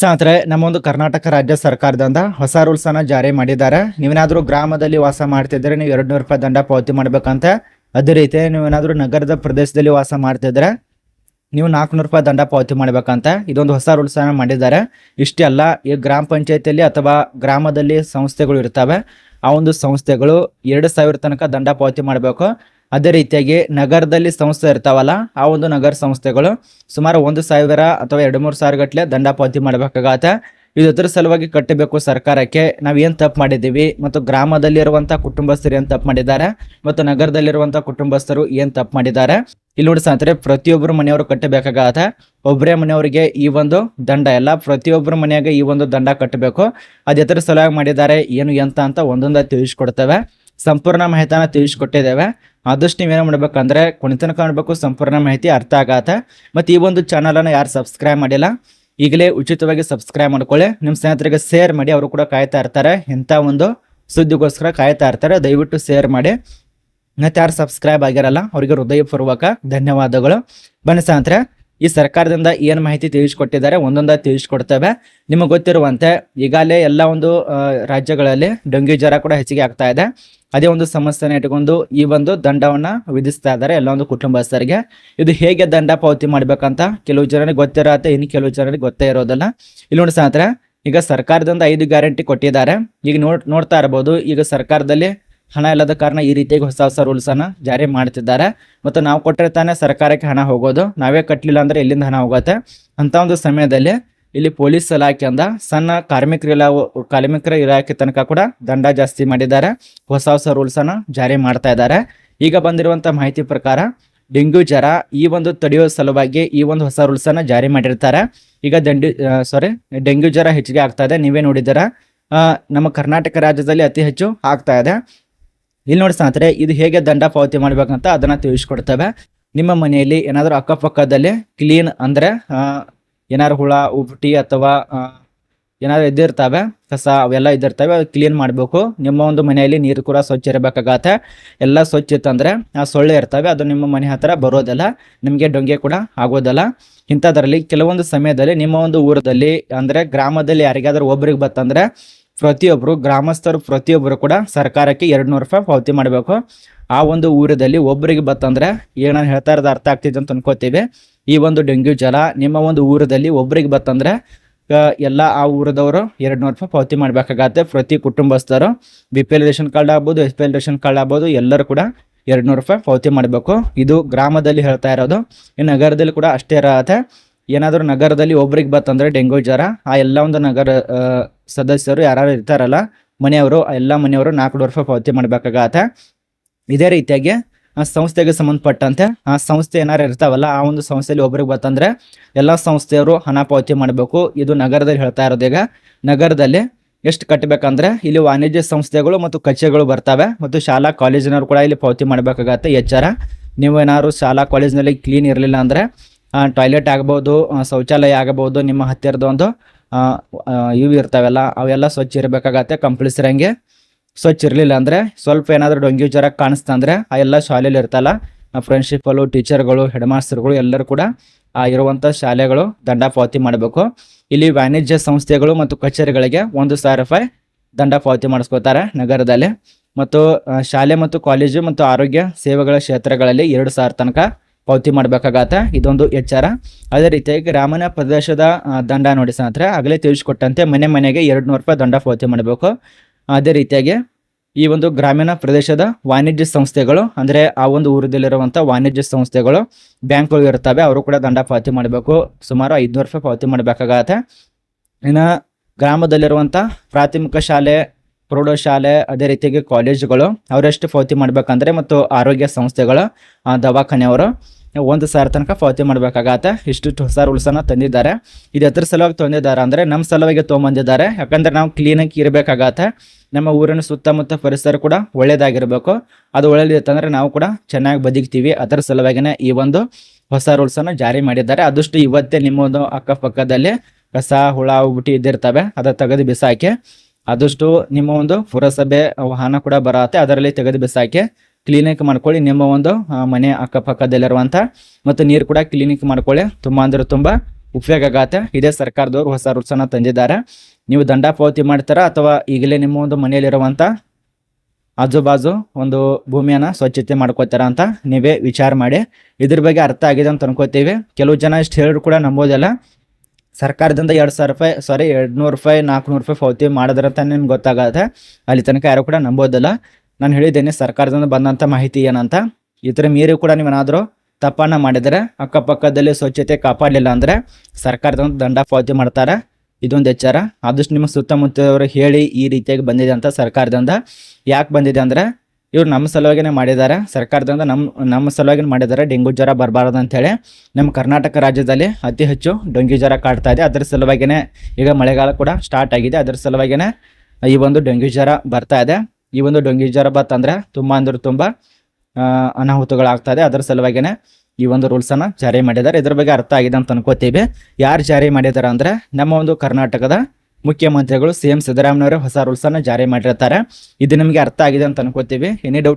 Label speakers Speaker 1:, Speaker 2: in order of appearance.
Speaker 1: ಸ್ನೇಹಿತರೆ ನಮ್ಮ ಒಂದು ಕರ್ನಾಟಕ ರಾಜ್ಯ ಸರ್ಕಾರದಿಂದ ಹೊಸ ರೂಲ್ಸ್ ಅನ್ನ ಜಾರಿ ಮಾಡಿದ್ದಾರೆ. ನೀವೇನಾದ್ರೂ ಗ್ರಾಮದಲ್ಲಿ ವಾಸ ಮಾಡ್ತಿದ್ರೆ ನೀವು ಎರಡು ನೂರು ರೂಪಾಯಿ ದಂಡ ಪಾವತಿ ಮಾಡ್ಬೇಕಂತ. ಅದೇ ರೀತಿ ನೀವೇನಾದ್ರೂ ನಗರದ ಪ್ರದೇಶದಲ್ಲಿ ವಾಸ ಮಾಡ್ತಿದ್ರೆ ನೀವು ನಾಲ್ಕುನೂರು ರೂಪಾಯಿ ದಂಡ ಪಾವತಿ ಮಾಡ್ಬೇಕಂತ. ಇದೊಂದು ಹೊಸ ರೂಲ್ಸ್ ಅನ್ನ ಮಾಡಿದ್ದಾರೆ. ಇಷ್ಟೇ ಅಲ್ಲ, ಈ ಗ್ರಾಮ ಪಂಚಾಯತಿಯಲ್ಲಿ ಅಥವಾ ಗ್ರಾಮದಲ್ಲಿ ಸಂಸ್ಥೆಗಳು ಇರ್ತವೆ. ಆ ಒಂದು ಸಂಸ್ಥೆಗಳು ಎರಡು ಸಾವಿರ ತನಕ ದಂಡ ಪಾವತಿ ಮಾಡಬೇಕು. ಅದೇ ರೀತಿಯಾಗಿ ನಗರದಲ್ಲಿ ಸಂಸ್ಥೆ ಇರ್ತಾವಲ್ಲ, ಆ ಒಂದು ನಗರ ಸಂಸ್ಥೆಗಳು ಸುಮಾರು ಒಂದು ಸಾವಿರ ಅಥವಾ ಎರಡು ಮೂರು ಸಾವಿರ ಗಟ್ಟಲೆ ದಂಡ ಪಾವತಿ ಮಾಡಬೇಕಾಗತ್ತೆ. ಇದರ ಸಲುವಾಗಿ ಕಟ್ಟಬೇಕು ಸರ್ಕಾರಕ್ಕೆ. ನಾವು ಏನು ತಪ್ಪು ಮಾಡಿದ್ದೀವಿ ಮತ್ತು ಗ್ರಾಮದಲ್ಲಿರುವಂಥ ಕುಟುಂಬಸ್ಥರು ಏನು ತಪ್ಪು ಮಾಡಿದ್ದಾರೆ ಮತ್ತು ನಗರದಲ್ಲಿರುವಂಥ ಕುಟುಂಬಸ್ಥರು ಏನು ತಪ್ಪು ಮಾಡಿದ್ದಾರೆ. ಇಲ್ಲಿ ನೋಡಿ ಸ್ನೇಹಿತರೆ, ಪ್ರತಿಯೊಬ್ಬರು ಮನೆಯವರು ಕಟ್ಟಬೇಕಾಗತ್ತೆ. ಒಬ್ಬರೇ ಮನೆಯವರಿಗೆ ಈ ಒಂದು ದಂಡ ಎಲ್ಲ ಪ್ರತಿಯೊಬ್ಬರ ಮನೆಯಾಗ ಈ ಒಂದು ದಂಡ ಕಟ್ಟಬೇಕು. ಅದು ಸಲುವಾಗಿ ಮಾಡಿದ್ದಾರೆ. ಏನು ಎಂತ ಅಂತ ಒಂದೊಂದ ತಿಳಿಸ್ಕೊಡ್ತೇವೆ. ಸಂಪೂರ್ಣ ಮಾಹಿತಿನ ತಿಳಿಸ್ಕೊಟ್ಟಿದ್ದೇವೆ. ಆದಷ್ಟು ನೀವೇನು ಮಾಡ್ಬೇಕಂದ್ರೆ ಕುಣಿತನ ಕಾಣಬೇಕು, ಸಂಪೂರ್ಣ ಮಾಹಿತಿ ಅರ್ಥ ಆಗತ್ತೆ. ಮತ್ತು ಈ ಒಂದು ಚಾನಲನ್ನು ಯಾರು ಸಬ್ಸ್ಕ್ರೈಬ್ ಮಾಡಿಲ್ಲ, ಈಗಲೇ ಉಚಿತವಾಗಿ ಸಬ್ಸ್ಕ್ರೈಬ್ ಮಾಡ್ಕೊಳ್ಳಿ. ನಿಮ್ಮ ಸ್ನೇಹಿತರಿಗೆ ಶೇರ್ ಮಾಡಿ, ಅವರು ಕೂಡ ಕಾಯ್ತಾ ಇರ್ತಾರೆ. ಇಂಥ ಒಂದು ಸುದ್ದಿಗೋಸ್ಕರ ಕಾಯ್ತಾ ಇರ್ತಾರೆ. ದಯವಿಟ್ಟು ಶೇರ್ ಮಾಡಿ. ಮತ್ತೆ ಯಾರು ಸಬ್ಸ್ಕ್ರೈಬ್ ಆಗಿರಲ್ಲ, ಅವರಿಗೆ ಹೃದಯಪೂರ್ವಕ ಧನ್ಯವಾದಗಳು. ಬನ್ನಿ ಸ್ನೇಹಿತರೆ ಈ ಸರ್ಕಾರದಿಂದ ಏನು ಮಾಹಿತಿ ತಿಳಿಸ್ಕೊಟ್ಟಿದ್ದಾರೆ, ಒಂದೊಂದ ತಿಳಿಸಿಕೊಡ್ತೇವೆ. ನಿಮಗೆ ಗೊತ್ತಿರುವಂತೆ, ಈಗಾಗಲೇ ಎಲ್ಲ ಒಂದು ರಾಜ್ಯಗಳಲ್ಲಿ ಡೆಂಗ್ಯೂ ಜ್ವರ ಕೂಡ ಹೆಚ್ಚಿಗೆ ಆಗ್ತಾ ಇದೆ. ಅದೇ ಒಂದು ಸಮಸ್ಯೆನ ಇಟ್ಕೊಂಡು ಈ ಒಂದು ದಂಡವನ್ನ ವಿಧಿಸ್ತಾ ಇದ್ದಾರೆ ಎಲ್ಲ ಒಂದು ಕುಟುಂಬಸ್ಥರಿಗೆ. ಇದು ಹೇಗೆ ದಂಡ ಪಾವತಿ ಮಾಡ್ಬೇಕಂತ ಕೆಲವು ಜನರಿಗೆ ಗೊತ್ತಿರತ್ತೆ, ಇನ್ನು ಕೆಲವು ಜನರಿಗೆ ಗೊತ್ತೇ ಇರೋದಿಲ್ಲ. ಇಲ್ಲಿ ನೋಡಿ ಈಗ ಸರ್ಕಾರದಿಂದ ಐದು ಗ್ಯಾರಂಟಿ ಕೊಟ್ಟಿದ್ದಾರೆ. ಈಗ ನೋಡ್, ನೋಡ್ತಾ ಇರಬಹುದು ಈಗ ಸರ್ಕಾರದಲ್ಲಿ ಹಣ ಇಲ್ಲದ ಕಾರಣ ಈ ರೀತಿಯಾಗಿ ಹೊಸ ಹೊಸ ರೂಲ್ಸ್ ಅನ್ನ ಜಾರಿ ಮಾಡ್ತಿದ್ದಾರೆ. ಮತ್ತು ನಾವು ಕೊಟ್ಟರೆ ತಾನೇ ಸರ್ಕಾರಕ್ಕೆ ಹಣ ಹೋಗೋದು. ನಾವೇ ಕಟ್ಟಲಿಲ್ಲ ಅಂದ್ರೆ ಎಲ್ಲಿಂದ ಹಣ ಹೋಗುತ್ತೆ? ಅಂತ ಒಂದು ಸಮಯದಲ್ಲಿ ಇಲ್ಲಿ ಪೊಲೀಸ್ ಇಲಾಖೆಯಿಂದ ಸಣ್ಣ ಕಾರ್ಮಿಕರ ಕಾರ್ಮಿಕರ ಇಲಾಖೆ ತನಕ ಕೂಡ ದಂಡ ಜಾಸ್ತಿ ಮಾಡಿದ್ದಾರೆ. ಹೊಸ ಹೊಸ ರೂಲ್ಸ್ ಅನ್ನ ಜಾರಿ ಮಾಡ್ತಾ ಇದ್ದಾರೆ. ಈಗ ಬಂದಿರುವಂಥ ಮಾಹಿತಿ ಪ್ರಕಾರ ಡೆಂಗ್ಯೂ ಜ್ವರ ಈ ಒಂದು ತಡೆಯುವ ಸಲುವಾಗಿ ಈ ಒಂದು ಹೊಸ ರೂಲ್ಸ್ ಅನ್ನ ಜಾರಿ ಮಾಡಿರ್ತಾರೆ. ಈಗ ದಂಡಿ ಸಾರಿ ಡೆಂಗ್ಯೂ ಜ್ವರ ಹೆಚ್ಚಿಗೆ ಆಗ್ತಾ ಇದೆ. ನೀವೇ ನೋಡಿದ್ದೀರಾ? ನಮ್ಮ ಕರ್ನಾಟಕ ರಾಜ್ಯದಲ್ಲಿ ಅತಿ ಹೆಚ್ಚು ಆಗ್ತಾ ಇದೆ. ಇಲ್ಲಿ ನೋಡಿ ಸ್ನೇಹಿತರೆ, ಇದು ಹೇಗೆ ದಂಡ ಪಾವತಿ ಮಾಡ್ಬೇಕಂತ ಅದನ್ನ ತಿಳಿಸ್ಕೊಡ್ತೇವೆ. ನಿಮ್ಮ ಮನೆಯಲ್ಲಿ ಏನಾದರೂ ಅಕ್ಕಪಕ್ಕದಲ್ಲಿ ಕ್ಲೀನ್ ಅಂದ್ರೆ ಏನಾದ್ರು ಹುಳ, ಉಬ್ಟಿ ಅಥವಾ ಏನಾದ್ರು ಇದ್ದಿರ್ತವೆ, ಕಸ ಅವೆಲ್ಲ ಇದ್ದಿರ್ತವೆ ಕ್ಲೀನ್ ಮಾಡಬೇಕು. ನಿಮ್ಮ ಒಂದು ಮನೆಯಲ್ಲಿ ನೀರು ಕೂಡ ಸ್ವಚ್ಛ ಇರಬೇಕಾಗತ್ತೆ. ಎಲ್ಲ ಸ್ವಚ್ಛ ಇತ್ತಂದರೆ, ಆ ಸೊಳ್ಳೆ ಇರ್ತವೆ, ಅದು ನಿಮ್ಮ ಮನೆ ಹತ್ರ ಬರೋದಿಲ್ಲ, ನಿಮಗೆ ಡೊಂಗೆ ಕೂಡ ಆಗೋದಲ್ಲ. ಇಂಥದ್ರಲ್ಲಿ ಕೆಲವೊಂದು ಸಮಯದಲ್ಲಿ ನಿಮ್ಮ ಒಂದು ಊರದಲ್ಲಿ, ಅಂದ್ರೆ ಗ್ರಾಮದಲ್ಲಿ ಯಾರಿಗಾದ್ರೂ ಒಬ್ರಿಗೆ ಬತ್ತಂದ್ರೆ ಪ್ರತಿಯೊಬ್ಬರು ಗ್ರಾಮಸ್ಥರು ಪ್ರತಿಯೊಬ್ಬರು ಕೂಡ ಸರ್ಕಾರಕ್ಕೆ ಎರಡು ನೂರು ರೂಪಾಯಿ ಪಾವತಿ ಮಾಡಬೇಕು. ಆ ಒಂದು ಊರದಲ್ಲಿ ಒಬ್ಬರಿಗೆ ಬತ್ತಂದ್ರೆ ಏನ ಹೇಳ್ತಾ ಇರೋದು ಅರ್ಥ ಆಗ್ತಿದೆ ಅಂತ ಅನ್ಕೋತೀವಿ. ಈ ಒಂದು ಡೆಂಗ್ಯೂ ಜ್ವರ ನಿಮ್ಮ ಒಂದು ಊರದಲ್ಲಿ ಒಬ್ಬರಿಗೆ ಬತ್ತಂದ್ರೆ ಎಲ್ಲ ಆ ಊರದವರು ಎರಡು ನೂರು ರೂಪಾಯಿ ಪಾವತಿ ಮಾಡಬೇಕಾಗತ್ತೆ ಪ್ರತಿ ಕುಟುಂಬಸ್ಥರು. B P L ration card ಆಗ್ಬೋದು, S P L ration card ಆಗ್ಬೋದು, ಎಲ್ಲರೂ ಕೂಡ ಎರಡು ನೂರು ರೂಪಾಯಿ ಪಾವತಿ ಮಾಡಬೇಕು. ಇದು ಗ್ರಾಮದಲ್ಲಿ ಹೇಳ್ತಾ ಇರೋದು. ಈ ನಗರದಲ್ಲಿ ಕೂಡ ಅಷ್ಟೇ ಇರತ್ತೆ. ಏನಾದರೂ ನಗರದಲ್ಲಿ ಒಬ್ರಿಗೆ ಬತ್ತಂದ್ರೆ ಡೆಂಗ್ಯೂ ಜ್ವರ, ಆ ಎಲ್ಲ ಒಂದು ನಗರ ಸದಸ್ಯರು ಯಾರು ಇರ್ತಾರಲ್ಲ, ಮನೆಯವರು ಎಲ್ಲ ಮನೆಯವರು ನಾಲ್ಕು ರೂಪಾಯಿ ಪಾವತಿ ಮಾಡಬೇಕಾಗತ್ತೆ. ಇದೇ ರೀತಿಯಾಗಿ, ಆ ಸಂಸ್ಥೆಗೆ ಸಂಬಂಧಪಟ್ಟಂತೆ, ಆ ಸಂಸ್ಥೆ ಏನಾರು ಇರ್ತಾವಲ್ಲ, ಆ ಒಂದು ಸಂಸ್ಥೆಯಲ್ಲಿ ಒಬ್ರಿಗೆ ಬತ್ತಂದ್ರೆ ಎಲ್ಲ ಸಂಸ್ಥೆಯವರು ಹಣ ಪಾವತಿ ಮಾಡಬೇಕು. ಇದು ನಗರದಲ್ಲಿ ಹೇಳ್ತಾ ಇರೋದು ಈಗ ನಗರದಲ್ಲಿ ಎಷ್ಟು ಕಟ್ಟಬೇಕಂದ್ರೆ ಇಲ್ಲಿ ವಾಣಿಜ್ಯ ಸಂಸ್ಥೆಗಳು ಮತ್ತು ಕಚೇರಿಗಳು ಬರ್ತವೆ, ಮತ್ತು ಶಾಲಾ ಕಾಲೇಜಿನವರು ಕೂಡ ಇಲ್ಲಿ ಪಾವತಿ ಮಾಡಬೇಕಾಗತ್ತೆ ಎಚ್ಚರ. ನೀವು ಏನಾದ್ರು ಶಾಲಾ ಕಾಲೇಜಿನಲ್ಲಿ ಕ್ಲೀನ್ ಇರಲಿಲ್ಲ ಅಂದರೆ ಟಾಯ್ಲೆಟ್ ಆಗ್ಬೋದು ಶೌಚಾಲಯ ಆಗಬಹುದು ನಿಮ್ಮ ಹತ್ತಿರದ ಒಂದು ಇವು ಇರ್ತಾವಲ್ಲ, ಅವೆಲ್ಲ ಸ್ವಚ್ಛ ಇರಬೇಕಾಗತ್ತೆ ಕಂಪಲ್ಸರಿ ಹಂಗೆ. ಸ್ವಚ್ಛ ಇರಲಿಲ್ಲ ಅಂದರೆ ಸ್ವಲ್ಪ ಏನಾದರೂ ಡೊಂಗಿ ಜ್ವರ ಕಾಣಿಸ್ತಾ ಅಂದರೆ ಆ ಎಲ್ಲ ಶಾಲೆಯಲ್ಲಿ ಇರ್ತಲ್ಲ ಫ್ರೆಂಡ್ಶಿಪ್ಪಲ್ಲು ಟೀಚರ್ಗಳು ಹೆಡ್ ಮಾಸ್ಟರ್ಗಳು ಎಲ್ಲರೂ ಕೂಡ ಆ ಇರುವಂಥ ಶಾಲೆಗಳು ದಂಡ ಪಾವತಿ ಮಾಡಬೇಕು. ಇಲ್ಲಿ ವಾಣಿಜ್ಯ ಸಂಸ್ಥೆಗಳು ಮತ್ತು ಕಚೇರಿಗಳಿಗೆ ಒಂದು ಸಾವಿರ ರೂಪಾಯಿ ದಂಡ ಪಾವತಿ ಮಾಡಿಸ್ಕೋತಾರೆ ನಗರದಲ್ಲಿ. ಮತ್ತು ಶಾಲೆ ಮತ್ತು ಕಾಲೇಜು ಮತ್ತು ಆರೋಗ್ಯ ಸೇವೆಗಳ ಕ್ಷೇತ್ರಗಳಲ್ಲಿ ಎರಡು ಸಾವಿರ ತನಕ ಪಾವತಿ ಮಾಡಬೇಕಾಗತ್ತೆ. ಇದೊಂದು ಎಚ್ಚರ. ಅದೇ ರೀತಿಯಾಗಿ ಗ್ರಾಮೀಣ ಪ್ರದೇಶದ ದಂಡ ನೋಡಿ ಸ್ನೇಹಿತರೆ. ಆಗಲೇ ತಿಳಿಸ್ಕೊಟ್ಟಂತೆ ಮನೆ ಮನೆಗೆ ಎರಡು ನೂರು ರೂಪಾಯಿ ದಂಡ ಪಾವತಿ ಮಾಡಬೇಕು. ಅದೇ ರೀತಿಯಾಗಿ ಈ ಒಂದು ಗ್ರಾಮೀಣ ಪ್ರದೇಶದ ವಾಣಿಜ್ಯ ಸಂಸ್ಥೆಗಳು, ಅಂದರೆ ಆ ಒಂದು ಊರದಲ್ಲಿರುವಂಥ ವಾಣಿಜ್ಯ ಸಂಸ್ಥೆಗಳು, ಬ್ಯಾಂಕ್ಗಳು ಇರ್ತವೆ. ಅವರು ಕೂಡ ದಂಡ ಪಾವತಿ ಮಾಡಬೇಕು. ಸುಮಾರು ಐದುನೂರು ರೂಪಾಯಿ ಪಾವತಿ ಮಾಡಬೇಕಾಗತ್ತೆ. ಇನ್ನು ಗ್ರಾಮದಲ್ಲಿರುವಂಥ ಪ್ರಾಥಮಿಕ ಶಾಲೆ ಪ್ರೌಢಶಾಲೆ ಅದೇ ರೀತಿಯಾಗಿ ಕಾಲೇಜುಗಳು, ಅವರೆಷ್ಟು ಪಾವತಿ ಮಾಡಬೇಕಂದ್ರೆ ಮತ್ತು ಆರೋಗ್ಯ ಸಂಸ್ಥೆಗಳು ದವಾಖಾನೆಯವರು ಒಂದು ಸಾವಿರ ತನಕ ಪಾವತಿ ಮಾಡಬೇಕಾಗತ್ತೆ. ಇಷ್ಟು ಹೊಸ ರೂಲ್ಸನ್ನು ತಂದಿದ್ದಾರೆ. ಇದು ಎದ್ರ ಸಲುವಾಗಿ ತಂದಿದ್ದಾರೆ ಅಂದರೆ ನಮ್ಮ ಸಲುವಾಗಿ ತೊಗೊಂಬಂದಿದ್ದಾರೆ. ಯಾಕಂದ್ರೆ ನಾವು ಕ್ಲೀನಾಗಿ ಇರಬೇಕಾಗತ್ತೆ. ನಮ್ಮ ಊರಿನ ಸುತ್ತಮುತ್ತ ಪರಿಸರ ಕೂಡ ಒಳ್ಳೆಯದಾಗಿರಬೇಕು ಅದು ಒಳ್ಳೇದಿತ್ತಂದ್ರೆ ನಾವು ಕೂಡ ಚೆನ್ನಾಗಿ ಬದುಕ್ತೀವಿ. ಅದರ ಸಲುವಾಗಿನೇ ಈ ಒಂದು ಹೊಸ ರೂಲ್ಸನ್ನು ಜಾರಿ ಮಾಡಿದ್ದಾರೆ. ಅದಷ್ಟು ಇವತ್ತೇ ನಿಮ್ಮೊಂದು ಅಕ್ಕಪಕ್ಕದಲ್ಲಿ ಕಸ, ಹುಳ ಉಬಿಟ್ಟು ಇದ್ದಿರ್ತವೆ. ಅದ ತೆಗೆದು ಬಿಸಾಕಿ ಆದಷ್ಟು ನಿಮ್ಮ ಒಂದು ಪುರಸಭೆ ವಾಹನ ಕೂಡ ಬರತ್ತೆ. ಅದರಲ್ಲಿ ತೆಗೆದು ಬಿಸಾಕಿ ಕ್ಲೀನಿಕ್ ಮಾಡ್ಕೊಳ್ಳಿ. ನಿಮ್ಮ ಒಂದು ಮನೆ ಅಕ್ಕಪಕ್ಕದಲ್ಲಿರುವಂಥ ಮತ್ತು ನೀರು ಕೂಡ ಕ್ಲೀನಿಕ್ ಮಾಡ್ಕೊಳ್ಳಿ. ತುಂಬ ಅಂದ್ರೆ ತುಂಬ ಉಪಯೋಗ ಆಗತ್ತೆ. ಇದೇ ಸರ್ಕಾರದವರು ಹೊಸ ರೂಲ್ಸನ್ನು ತಂದಿದ್ದಾರೆ. ನೀವು ದಂಡ ಪಾವತಿ ಮಾಡ್ತಾರಾ ಅಥವಾ ಈಗಲೇ ನಿಮ್ಮ ಒಂದು ಮನೆಯಲ್ಲಿರುವಂಥ ಆಜು ಬಾಜು ಒಂದು ಭೂಮಿಯನ್ನ ಸ್ವಚ್ಛತೆ ಮಾಡ್ಕೋತಾರ ಅಂತ ನೀವೇ ವಿಚಾರ ಮಾಡಿ. ಇದ್ರ ಬಗ್ಗೆ ಅರ್ಥ ಆಗಿದೆ ಅಂತ ಅನ್ಕೋತೀವಿ. ಕೆಲವು ಜನ ಇಷ್ಟು ಹೇಳಿದ್ರು ಕೂಡ ನಂಬೋದಿಲ್ಲ. ಸರ್ಕಾರದಿಂದ ಎರಡು ಸಾವಿರ ರೂಪಾಯಿ ಸಾರಿ ಎರಡು ನೂರು ರೂಪಾಯಿ, ನಾಲ್ಕುನೂರು ರೂಪಾಯಿ ಪಾವತಿ ಮಾಡಿದ್ರಂತ ನಿಮ್ಗೆ ಗೊತ್ತಾಗತ್ತೆ. ಅಲ್ಲಿ ತನಕ ಯಾರು ಕೂಡ ನಂಬೋದಿಲ್ಲ. ನಾನು ಹೇಳಿದ್ದೇನೆ, ಸರ್ಕಾರದಿಂದ ಬಂದಂಥ ಮಾಹಿತಿ ಏನಂತ. ಇತರ ಮೀರಿ ಕೂಡ ನೀವೇನಾದರೂ ತಪ್ಪನ್ನು ಮಾಡಿದರೆ, ಅಕ್ಕಪಕ್ಕದಲ್ಲಿ ಸ್ವಚ್ಛತೆ ಕಾಪಾಡಲಿಲ್ಲ ಅಂದರೆ ಸರ್ಕಾರದಿಂದ ದಂಡ ಪಾವತಿ ಮಾಡ್ತಾರೆ. ಇದೊಂದು ಎಚ್ಚರ. ಆದಷ್ಟು ನಿಮ್ಮ ಸುತ್ತಮುತ್ತವರು ಹೇಳಿ ಈ ರೀತಿಯಾಗಿ ಬಂದಿದೆ ಅಂತ ಸರ್ಕಾರದಿಂದ. ಯಾಕೆ ಬಂದಿದೆ ಅಂದರೆ ಇವ್ರು ನಮ್ಮ ಸಲುವಾಗಿನೇ ಮಾಡಿದ್ದಾರೆ. ಸರ್ಕಾರದಿಂದ ನಮ್ಮ ನಮ್ಮ ಸಲುವಾಗಿ ಮಾಡಿದ್ದಾರೆ. ಡೆಂಗು ಜ್ವರ ಬರಬಾರ್ದು ಅಂತೇಳಿ ನಮ್ಮ ಕರ್ನಾಟಕ ರಾಜ್ಯದಲ್ಲಿ ಅತಿ ಹೆಚ್ಚು ಡೆಂಗ್ಯೂ ಜ್ವರ ಕಾಡ್ತಾ ಇದೆ. ಅದರ ಸಲುವಾಗಿನೇ ಈಗ ಮಳೆಗಾಲ ಕೂಡ ಸ್ಟಾರ್ಟ್ ಆಗಿದೆ. ಅದರ ಸಲುವಾಗಿನೇ ಈ ಒಂದು ಡೆಂಗ್ಯೂ ಜ್ವರ ಬರ್ತಾ ಇದೆ. ಈ ಒಂದು ಡೆಂಗ್ಯೂ ಜ್ವರ ಬತ್ತಂದ್ರೆ ತುಂಬ ಅಂದ್ರೆ ತುಂಬ ಅನಾಹುತಗಳಾಗ್ತಾ ಇದೆ ಅದರ ಸಲುವಾಗಿನೇ ಈ ಒಂದು ರೂಲ್ಸನ್ನು ಜಾರಿ ಮಾಡಿದ್ದಾರೆ. ಇದ್ರ ಬಗ್ಗೆ ಅರ್ಥ ಆಗಿದೆ ಅಂತ ಅನ್ಕೋತೀವಿ. ಯಾರು ಜಾರಿ ಮಾಡಿದ್ದಾರೆ ಅಂದ್ರೆ ನಮ್ಮ ಒಂದು ಕರ್ನಾಟಕದ ಮುಖ್ಯಮಂತ್ರಿಗಳು ಸಿಎಂ ಎಂ ಸಿದ್ದರಾಮಯ್ಯವರು ಹೊಸ ರೂಲ್ಸನ್ನು ಜಾರಿ ಮಾಡಿರ್ತಾರೆ. ಇದು ನಿಮಗೆ ಅರ್ಥ ಆಗಿದೆ ಅಂತ ಅನ್ಕೋತೀವಿ. Any doubt